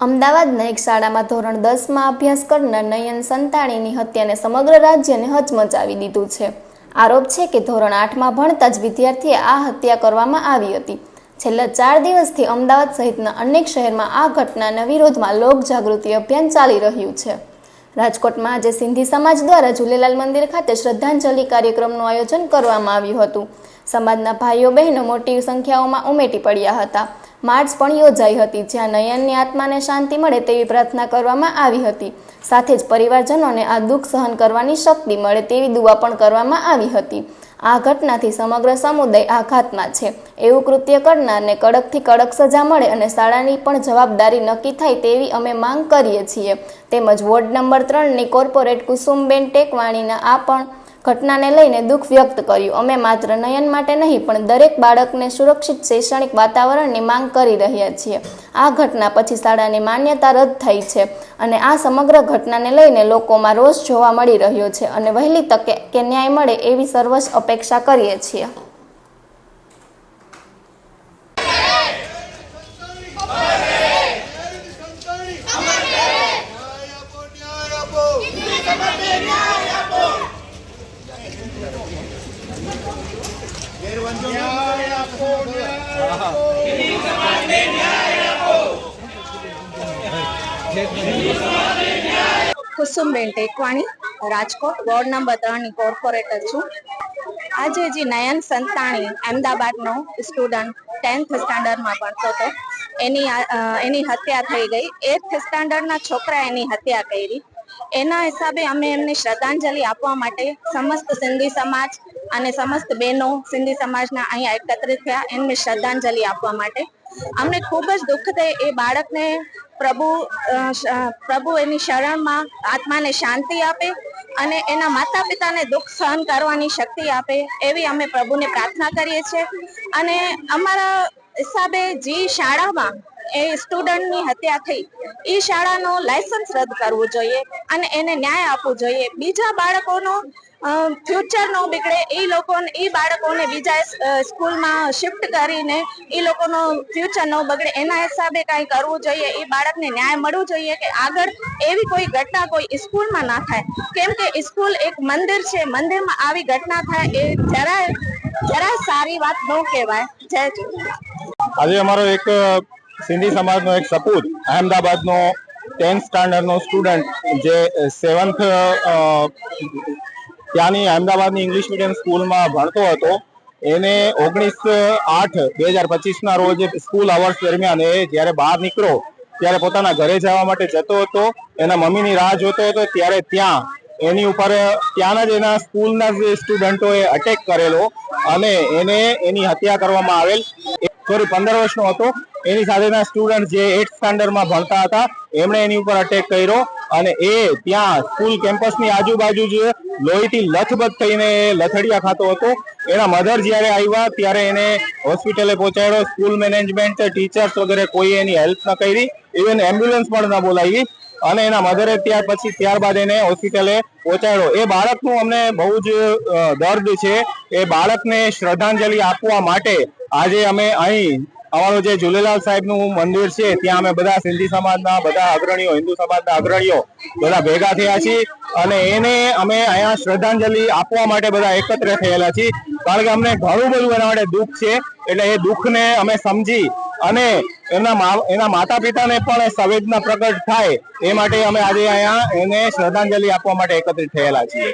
અમદાવાદના એક શાળામાં ધોરણ દસમાં અભ્યાસ કરનાર નયન સંતાણીની હત્યાને સમગ્ર રાજ્યને હચમચાવી દીધું છે. આરોપ છે કે ધોરણ આઠમાં ભણતા જ વિદ્યાર્થીએ આ હત્યા કરવામાં આવી હતી. છેલ્લા ચાર દિવસથી અમદાવાદ સહિતના અનેક શહેરમાં આ ઘટનાના વિરોધમાં લોક જાગૃતિ અભિયાન ચાલી રહ્યું છે. રાજકોટમાં આજે સિંધી સમાજ દ્વારા ઝૂલેલાલ મંદિર ખાતે શ્રદ્ધાંજલિ કાર્યક્રમનું આયોજન કરવામાં આવ્યું હતું. સમાજના ભાઈઓ બહેનો મોટી સંખ્યાઓમાં ઉમેટી પડ્યા હતા. માર્ચ પણ યોજાઈ હતી, જ્યાં નયનની આત્માને શાંતિ મળે તેવી પ્રાર્થના કરવામાં આવી હતી. સાથે જ પરિવારજનોને આ દુઃખ સહન કરવાની શક્તિ મળે તેવી દુઆ પણ કરવામાં આવી હતી. આ ઘટનાથી સમગ્ર સમુદાય આઘાતમાં છે. એવું કૃત્ય કરનારને કડકથી કડક સજા મળે અને શાળાની પણ જવાબદારી નક્કી થાય તેવી અમે માંગ કરીએ છીએ. તેમજ વોર્ડ નંબર ત્રણની કોર્પોરેટ કુસુમબેન ટેકવાણીના આ પણ ઘટનાને લઈને દુઃખ વ્યક્ત કર્યું. અમે માત્ર નયન માટે નહીં, પણ દરેક બાળકને સુરક્ષિત શૈક્ષણિક વાતાવરણની માંગ કરી રહ્યા છીએ. આ ઘટના પછી શાળાની માન્યતા રદ થઈ છે અને આ સમગ્ર ઘટનાને લઈને લોકોમાં રોષ જોવા મળી રહ્યો છે અને વહેલી તકે કે ન્યાય મળે એવી સર્વસ અપેક્ષા કરીએ છીએ. કુસુમબેન ટેકવાણી, રાજકોટ, વોર્ડ નંબર ત્રણની કોર્પોરેટર છું. આજે જે નયન સંતાણી અમદાવાદનો સ્ટુડન્ટ ટેન્થ સ્ટાન્ડર્ડમાં ભણતો હતો, એની એની હત્યા થઈ ગઈ. એથ સ્ટાન્ડર્ડના છોકરા એની હત્યા કરી. એના હિસાબે અમે એમને શ્રદ્ધાંજલિ આપવા માટે સમસ્ત સિંધી સમાજ અને સમસ્ત બહેનો સિંધી સમાજના અહીંયા એકત્રિત થયા. એમને શ્રદ્ધાંજલિ આપવા માટે. અમને ખૂબ જ દુઃખ થાય. એ બાળકને પ્રભુ પ્રભુ એની શરણમાં આત્માને શાંતિ આપે અને એના માતા પિતાને દુઃખ સહન કરવાની શક્તિ આપે એવી અમે પ્રભુને પ્રાર્થના કરીએ છીએ. અને અમારા હિસાબે જે શાળામાં એ સ્ટુડન્ટની હત્યા થઈ. એ શાળાનો લાયસન્સ રદ કરવું જોઈએ અને એને ન્યાય આપવું જોઈએ. બીજા બાળકોનો ફ્યુચર નો બગડે એ લોકોને એ બાળકોને બીજા સ્કૂલમાં શિફ્ટ કરીને એ લોકોનો ફ્યુચર ન બગડે, એના હિસાબે કાંઈ કરવું જોઈએ. એ બાળકને ન્યાય મળવું જોઈએ કે આગળ એવી કોઈ ઘટના કોઈ સ્કૂલમાં ના થાય. કેમ કે સ્કૂલ એક મંદિર છે, મંદિરમાં આવી ઘટના થાય એ જરાય જરાય સારી વાત ન કહેવાય. જય આજે અમારો એક સિંધી સમાજનો એક સપૂત, અહેમદાબાદનો ટેન્થ સ્ટાન્ડર્ડનો સ્ટુડન્ટ, જે સેવન્થ ત્યાંની અહેમદાબાદની ઇંગ્લિશ મીડિયમ સ્કૂલમાં ભણતો હતો. એને ઓગણીસ આઠ બે હજાર પચીસના રોજ સ્કૂલ અવર્સ દરમિયાન એ જ્યારે બહાર નીકળ્યો ત્યારે પોતાના ઘરે જવા માટે જતો હતો. એના મમ્મીની રાહ જોતો હતો, ત્યારે ત્યાં, એની ઉપર, ત્યાંના જ એના સ્કૂલના જે સ્ટુડન્ટોએ અટેક કરેલો અને એને એની હત્યા કરવામાં આવેલ. સોરી પંદર વર્ષનો હતો. એની સાથેના સ્ટુડન્ટ જે એટ સ્ટાન્ડર્ડમાં ભણતા હતા, એમણે એની ઉપર અટેક કર્યો અને એ ત્યાં સ્કૂલ કેમ્પસની આજુબાજુ જ લોહીથી લથબથ થઈને લથડિયા ખાતો હતો. એના મધર જ્યારે આવ્યા, ત્યારે એને હોસ્પિટલે પહોંચાડ્યો. સ્કૂલ મેનેજમેન્ટ ટીચર્સ વગેરે કોઈ એની હેલ્પ ન કરી. ઇવન એમ્બ્યુલન્સ પણ ન બોલાવી. અને એના મધરે ત્યાર પછી, ત્યારબાદ એને હોસ્પિટલે પહોંચાડ્યો. એ બાળકનું અમને બહુ જ દર્દ છે. એ બાળકને શ્રદ્ધાંજલિ આપવા માટે આજે અમે અહીં અમારું જે ઝૂલેલાલ સાહેબનું મંદિર છે, ત્યાં અમે બધા સિંધી સમાજના, બધા અગ્રણીઓ, હિન્દુ સમાજના અગ્રણીઓ બધા ભેગા થયા છીએ અને એને અમે અહીંયા શ્રદ્ધાંજલિ આપવા માટે બધા એકત્ર થયેલા છીએ. કારણ કે અમને ઘણું બધું એના માટે દુઃખ છે, એટલે એ દુઃખને અમે સમજી અને એના એના માતા પિતાને પણ સંવેદના પ્રગટ થાય એ માટે અમે આજે અહીંયા એને શ્રદ્ધાંજલિ આપવા માટે એકત્રિત થયેલા છીએ.